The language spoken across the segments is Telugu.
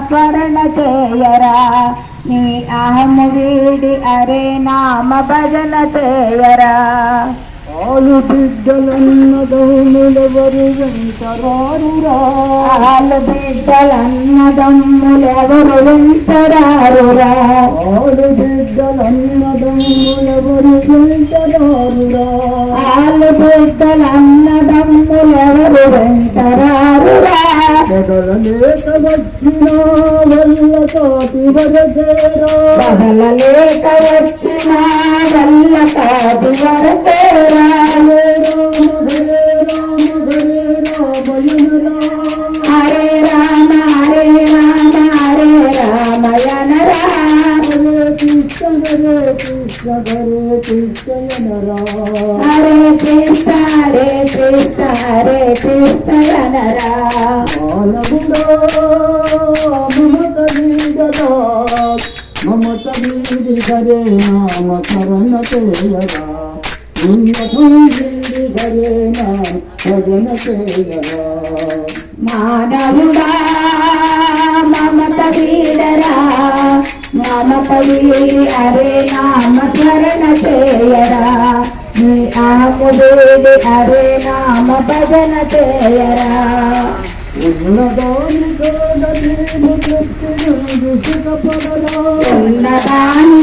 స్మరణ చేయరా? నీ అహము వీడి అరే నామ భజన చేయరా? ఆలు బిడ్డలన్నదములెవరు వెంటరారురా? ఆలు బిడ్డలన్నదమ్ములెవరు వెంటరారురా? ఆలు బిడ్డలన్నదములెవరు వెంటరారురా? ఆలు బిడ్డలన్నదమ్ములెవరు మొదలలేక వచ్చిన వల్ల తోటి వరదేరా పగలలేక వచ్చిన వల్ల కాదు వరతేరా హరే కృష్ణ హరే కృష్ణ హరే కృష్ణయనరా మమత వీరి హరే నామ కరణ చేయరా ఉన్నతం వీరి నామ భజన చేయరా మానవుడా మమత అరే హరే నామ స్మరణ చేయరా నీ ఆము వీడి హరే నామ భజన చేయరా ఉన్నదాని కోడలేము తృప్తినందు సుఖపడరా ఉన్నదాని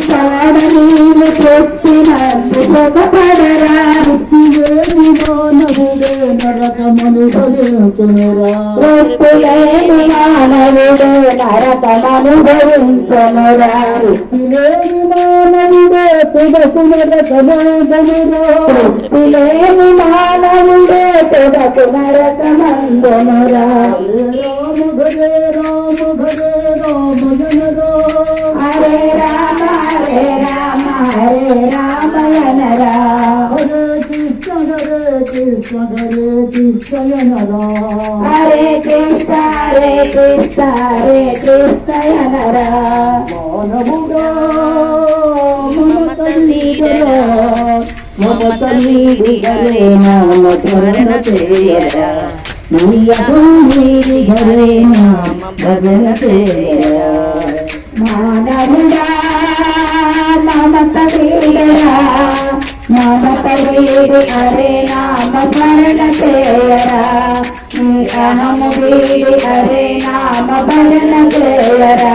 సుఖపడరా మానవుడు నరకమనుభవించనురా మానవుడే మానవుడే నరకమందునురా రామ రామ రామ జనరా హరే రామ హరే రామ. హరే రామయనరా హరే కృష్ణ హరే కృష్ణ హరే కృష్ణయనరా హరే కృష్ణ హరే కృష్ణ హరే కృష్ణయనరా మానవుడా మమత నామ స్మరణ చేయరా నామ భజన చేయరా మానవుడా వీడి హరే నామ స్మరణ చేయరా నీ అహము వీడి హరే నామ భజన చేయరా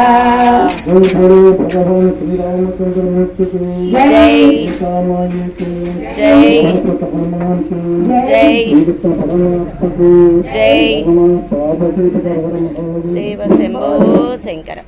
జై. జై జై జై దేవ శంభో శంకర.